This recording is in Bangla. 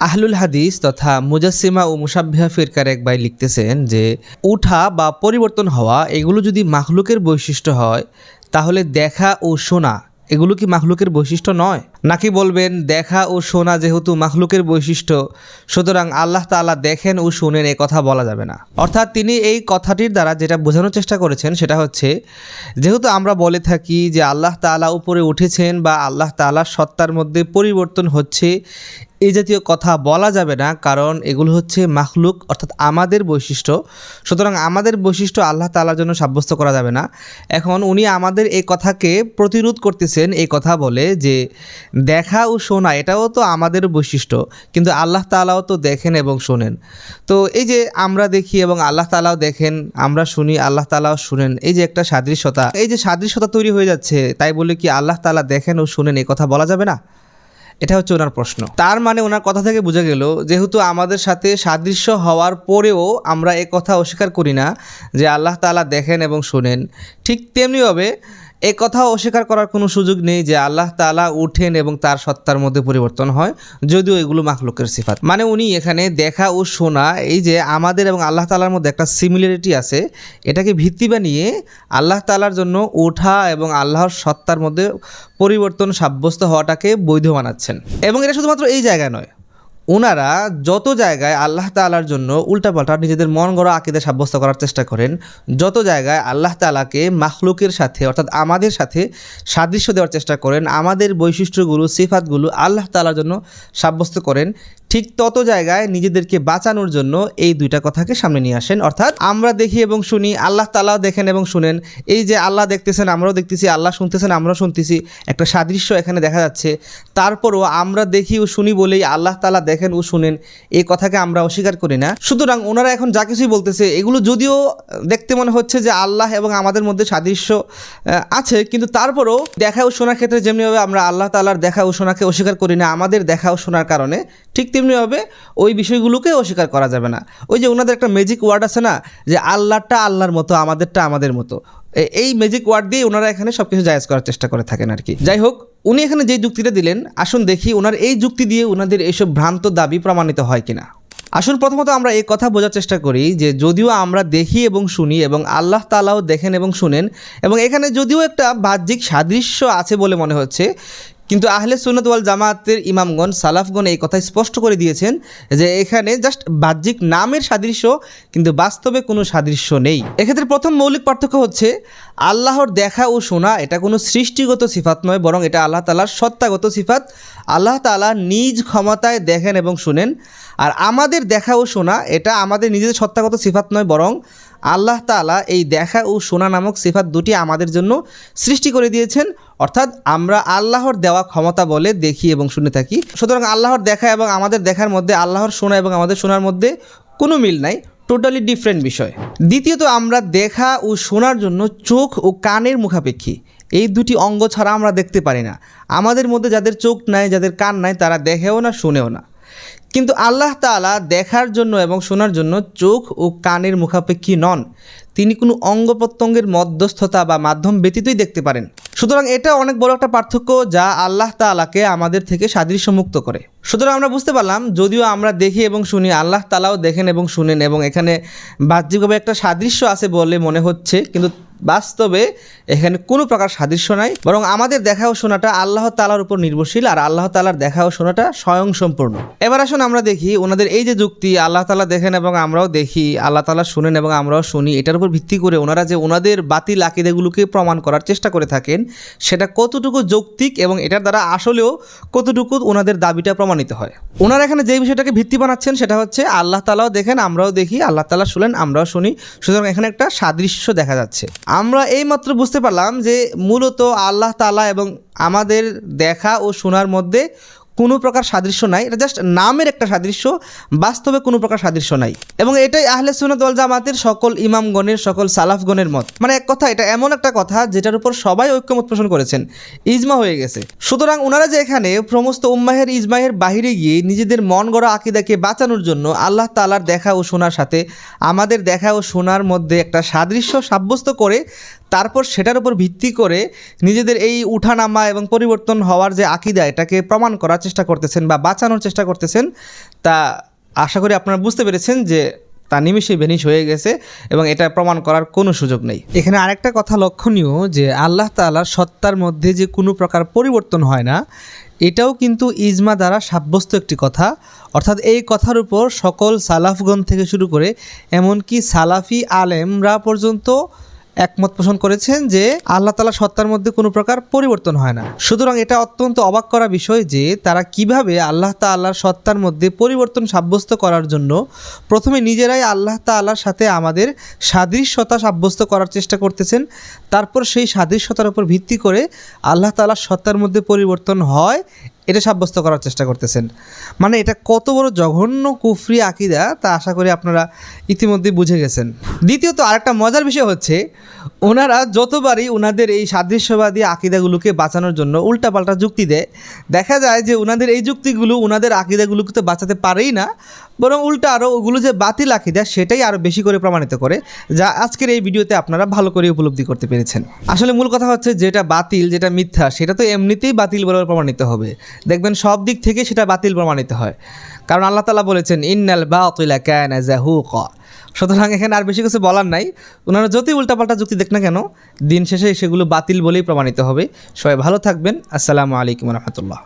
আহলুল হাদিস তথা মুজাসিমা ও মুসাব্বিহা ফিরকার এক ভাই লিখতেছেন যে, উঠা বা পরিবর্তন হওয়া এগুলো যদি মাখলুকের বৈশিষ্ট্য হয়, তাহলে দেখা ও শোনা এগুলো কি মাখলুকের বৈশিষ্ট্য নয়? নাকি বলবেন, দেখা ও শোনা যেহেতু মাখলুকের বৈশিষ্ট্য, সুতরাং আল্লাহ তাআলা দেখেন ও শোনেন, এ কথা বলা যাবে না। অর্থাৎ তিনি এই কথাটির দ্বারা যেটা বোঝানোর চেষ্টা করেছেন, সেটা হচ্ছে, যেহেতু আমরা বলে থাকি যে আল্লাহ তাআলা উপরে উঠেছেন বা আল্লাহ তাআলার সত্তার মধ্যে পরিবর্তন হচ্ছে এই জাতীয় কথা বলা যাবে না, কারণ এগুলো হচ্ছে মাখলুক, অর্থাৎ আমাদের বৈশিষ্ট্য। সুতরাং আমাদের বৈশিষ্ট্য আল্লাহ তাআলার জন্য সাব্যস্ত করা যাবে না। এখন উনি আমাদের এই কথাকে প্রতিরোধ করতেছেন, এই কথা বলে যে দেখা ও শোনা, এটাও তো আমাদের বৈশিষ্ট্য। কিন্তু আল্লাহ তাআলাও তো দেখেন এবং শোনেন। তো এই যে আমরা দেখি এবং আল্লাহ তালাও দেখেন, আমরা শুনি, আল্লাহ তাআলাও শুনেন, এই যে একটা সাদৃশ্যতা। এই যে সাদৃশ্যতা তৈরি হয়ে যাচ্ছে, তাই বলে কি আল্লাহ তাআলা দেখেন ও শুনেন এই কথা বলা যাবে না? এটা হচ্ছে ওনার প্রশ্ন। তার মানে ওনার কথা থেকে বোঝা গেল, যেহেতু আমাদের সাথে সাদৃশ্য হওয়ার পরেও আমরা এ কথা অস্বীকার করি না যে আল্লাহ তাআলা দেখেন এবং শোনেন। ঠিক তেমনিভাবে এ কথা অস্বীকার করার কোনো সুযোগ নেই যে আল্লাহ তালা উঠেন এবং তার সত্তার মধ্যে পরিবর্তন হয়, যদিও এগুলো মাখলুকের সিফাত। মানে উনি এখানে দেখা ও শোনা, এই যে আমাদের এবং আল্লাহ তালার মধ্যে একটা সিমিলারিটি আছে, এটাকে ভিত্তি বানিয়ে আল্লাহ তালার জন্য ওঠা এবং আল্লাহর সত্তার মধ্যে পরিবর্তন সাব্যস্ত হওয়াটাকে বৈধ বানাচ্ছেন এবং এটা শুধুমাত্র এই জায়গায় নয় ওনারা যত জায়গায় আল্লাহ তালার জন্য উল্টাপাল্টা নিজেদের মন গড়া আকিদে সাব্যস্ত করার চেষ্টা করেন, যত জায়গায় আল্লাহ তালাকে মাখলুকের সাথে, অর্থাৎ আমাদের সাথে সাদৃশ্য দেওয়ার চেষ্টা করেন, আমাদের বৈশিষ্ট্যগুলো, সিফাতগুলো আল্লাহ তালার জন্য সাব্যস্ত করেন ঠিক তত জায়গায় নিজেদেরকে বাঁচানোর জন্য এই দুইটা কথাকে সামনে নিয়ে আসেন। অর্থাৎ আমরা দেখি এবং শুনি, আল্লাহ তালাও দেখেন এবং শুনেন। এই যে আল্লাহ দেখতেছেন, আমরাও দেখতেছি, আল্লাহ শুনতেছেন, আমরাও শুনতেছি। একটা সাদৃশ্য এখানে দেখা যাচ্ছে। তারপরও আমরা দেখি ও শুনি বলেই আল্লাহ তালা দেখেন ও শুনেন। এই কথাকে আমরা অস্বীকার করি না। সুতরাং ওনারা এখন যা কিছুই বলতেছে, এগুলো যদিও দেখতে মনে হচ্ছে যে আল্লাহ এবং আমাদের মধ্যে সাদৃশ্য আছে। কিন্তু তারপরও দেখা ও শোনার ক্ষেত্রে যেমনিভাবে আমরা আল্লাহ তালার দেখা ও শোনাকে অস্বীকার করি না, আমাদের দেখা ও শোনার কারণে ঠিক তেমনিভাবে ওই বিষয়গুলোকে অস্বীকার করা যাবে না। ওই যে ওনাদের একটা ম্যাজিক ওয়ার্ড আছে না, যে আল্লাহটা আল্লাহর মতো, আমাদেরটা আমাদের মতো। এই ম্যাজিক ওয়ার্ড দিয়ে ওনারা এখানে সব কিছু জায়েজ করার চেষ্টা করে থাকেন আর কি। যাই হোক, উনি এখানে যে যুক্তিটা দিলেন, আসুন দেখি ওনার এই যুক্তি দিয়ে ওনাদের এইসব ভ্রান্ত দাবি প্রমাণিত হয় কিনা। আসুন প্রথমত আমরা এই কথা বোঝার চেষ্টা করি যে যদিও আমরা দেখি এবং শুনি এবং আল্লাহ তালাও দেখেন এবং শুনেন এবং এখানে যদিও একটা বাহ্যিক সাদৃশ্য আছে বলে মনে হচ্ছে কিন্তু আহলে সুন্নত ওয়াল জামাতের ইমামগণ, সালাফগণ এই কথা স্পষ্ট করে দিয়েছেন যে এখানে জাস্ট বাহ্যিক নামের সাদৃশ্য, কিন্তু বাস্তবে কোনো সাদৃশ্য নেই। এক্ষেত্রে প্রথম মৌলিক পার্থক্য হচ্ছে আল্লাহর দেখা ও শোনা, এটা কোনো সৃষ্টিগত সিফাত নয়, বরং এটা আল্লাহ তালার সত্তাগত সিফাত। আল্লাহ তালা নিজ ক্ষমতায় দেখেন এবং শুনেন, আর আমাদের দেখা ও শোনা, এটা আমাদের নিজেদের সত্তাগত সিফাত নয়, বরং আল্লাহ তাআলা এই দেখা ও শোনা নামক সিফাত দুটি আমাদের জন্য সৃষ্টি করে দিয়েছেন। অর্থাৎ আমরা আল্লাহর দেওয়া ক্ষমতা বলে দেখি এবং শুনে থাকি। সুতরাং আল্লাহর দেখা এবং আমাদের দেখার মধ্যে, আল্লাহর শোনা এবং আমাদের শোনার মধ্যে কোনো মিল নাই, টোটালি ডিফারেন্ট বিষয়। দ্বিতীয়ত, আমরা দেখা ও শোনার জন্য চোখ ও কানের মুখাপেক্ষী। এই দুটি অঙ্গ ছাড়া আমরা দেখতে পারি না। আমাদের মধ্যে যাদের চোখ নাই, যাদের কান নাই, তারা দেখেও না, শুনেও না। কিন্তু আল্লাহ তাআলা দেখার জন্য এবং শোনার জন্য চোখ ও কানের মুখাপেক্ষী নন। তিনি কোনো অঙ্গ প্রত্যঙ্গের মধ্যস্থতা বা মাধ্যম ব্যতীতই দেখতে পারেন। সুতরাং এটা অনেক বড় একটা পার্থক্য যা আল্লাহ তাআলাকে আমাদের থেকে সাদৃশ্য মুক্ত করে। সুতরাং আমরা বুঝতে পারলাম, যদিও আমরা দেখি এবং শুনি, আল্লাহ তালাও দেখেন এবং শুনেন এবং এখানে বাহ্যিকভাবে একটা সাদৃশ্য আছে বলে মনে হচ্ছে, কিন্তু বাস্তবে এখানে কোনো প্রকার সাদৃশ্য নাই, বরং আমাদের দেখা ও শোনাটা আল্লাহ তালার উপর নির্ভরশীল আর আল্লাহ তালার দেখা ও শোনাটা স্বয়ং সম্পূর্ণ এবার আসুন আমরা দেখি ওনাদের এই যে যুক্তি, আল্লাহ তালা দেখেন এবং আমরাও দেখি, আল্লাহ তালা শুনেন এবং আমরাও শুনি, এটার উপর ভিত্তি করে ওনারা যে ওনাদের বাতিল আকিদাগুলোকে প্রমাণ করার চেষ্টা করে থাকেন, সেটা কতটুকু যৌক্তিক এবং এটার দ্বারা আসলেও কতটুকু ওনাদের দাবিটা প্রমাণিত হয়। ওনারা এখানে যে বিষয়টাকে ভিত্তি বানাচ্ছেন সেটা হচ্ছে, আল্লাহ তালাও দেখেন, আমরাও দেখি, আল্লাহ তালা শুনেন, আমরাও শুনি, সুতরাং এখানে একটা সাদৃশ্য দেখা যাচ্ছে। আমরা এইমাত্র বুঝতে পারলাম যে মূলত আল্লাহ তালা এবং আমাদের দেখা ও শোনার মধ্যে কোনো প্রকার সাদৃশ্য নাই। এটা জাস্ট নামের একটা সাদৃশ্য, বাস্তবে কোনো প্রকার সাদৃশ্য নাই। এবং এটাই আহলে সুনত ওয়াল জামাতের সকল ইমামগণের, সকল সালাফগণের মত। মানে এক কথা, এটা এমন একটা কথা যেটার উপর সবাই ঐক্যমত পোষণ করেছেন। ইজমা হয়ে গেছে। সুতরাং ওনারা যে এখানে সমস্ত উম্মাহের ইজমাহের বাহিরে গিয়ে নিজেদের মন গড়া আকিদাকে বাঁচানোর জন্য আল্লাহ তালার দেখা ও শোনার সাথে আমাদের দেখা ও শোনার মধ্যে একটা সাদৃশ্য সাব্যস্ত করে তারপর সেটার উপর ভিত্তি করে নিজেদের এই উঠানামা এবং পরিবর্তন হওয়ার যে আকিদা, এটাকে প্রমাণ করার চেষ্টা করতেছেন বা বাঁচানোর চেষ্টা করতেছেন, তা আশা করি আপনারা বুঝতে পেরেছেন যে তা নিমিষে ভেনিশ হয়ে গেছে এবং এটা প্রমাণ করার কোনো সুযোগ নেই। এখানে আরেকটা কথা লক্ষণীয় যে আল্লাহ তাআলার সত্তার মধ্যে যে কোনো প্রকার পরিবর্তন হয় না, এটাও কিন্তু ইজমা দ্বারা সাব্যস্ত একটি কথা। অর্থাৎ এই কথার উপর সকল সালাফগণ থেকে শুরু করে এমনকি সালাফি আলেমরা পর্যন্ত একমত পোষণ করেছেন যে আল্লাহ তালা সত্তার মধ্যে কোনো প্রকার পরিবর্তন হয় না। সুতরাং এটা অত্যন্ত অবাক করা বিষয় যে তারা কীভাবে আল্লাহ তা তাল্লাহর সত্তার মধ্যে পরিবর্তন সাব্যস্ত করার জন্য প্রথমে নিজেরাই আল্লাহ তা তাল্লাহর সাথে আমাদের সাদৃশ্যতা সাব্যস্ত করার চেষ্টা করতেছেন, তারপর সেই সাদৃশ্যতার উপর ভিত্তি করে আল্লাহ তাল্লাহর সত্তার মধ্যে পরিবর্তন হয় এটা সাব্যস্ত করার চেষ্টা করতেছেন। মানে এটা কত বড় জঘন্য কুফরি আকিদা, তা আশা করি আপনারা ইতিমধ্যে বুঝে গেছেন। দ্বিতীয়ত, আরেকটা মজার বিষয় হচ্ছে, ওনারা যতবারই ওনাদের এই সাদৃশ্যবাদী আকিদাগুলোকে বাঁচানোর জন্য উল্টাপাল্টা যুক্তি দেয়, দেখা যায় যে ওনাদের এই যুক্তিগুলো ওনাদের আকিদাগুলোকে তো বাঁচাতে পারেই না বরং উল্টা আরও ওগুলো যে বাতিল আকিদা সেটাই আরও বেশি করে প্রমাণিত করে, যা আজকের এই ভিডিওতে আপনারা ভালো করে উপলব্ধি করতে পেরেছেন। আসলে মূল কথা হচ্ছে যেটা বাতিল, যেটা মিথ্যা, সেটা তো এমনিতেই বাতিল বলে প্রমাণিত হবে। দেখবেন সব দিক থেকে সেটা বাতিল প্রমাণিত হয়। কারণ আল্লাহ তালা বলেছেন, ইন্নাল বাতিলা ক্যান জাহুক। সুতরাং এখানে আর বেশি কিছু বলার নাই। ওনারা যতই উল্টাপাল্টা যুক্তি দেখ না কেন, দিন শেষে সেগুলো বাতিল বলেই প্রমাণিত হবে। সবাই ভালো থাকবেন। আসসালামু আলাইকুম রহমতুল্লাহ।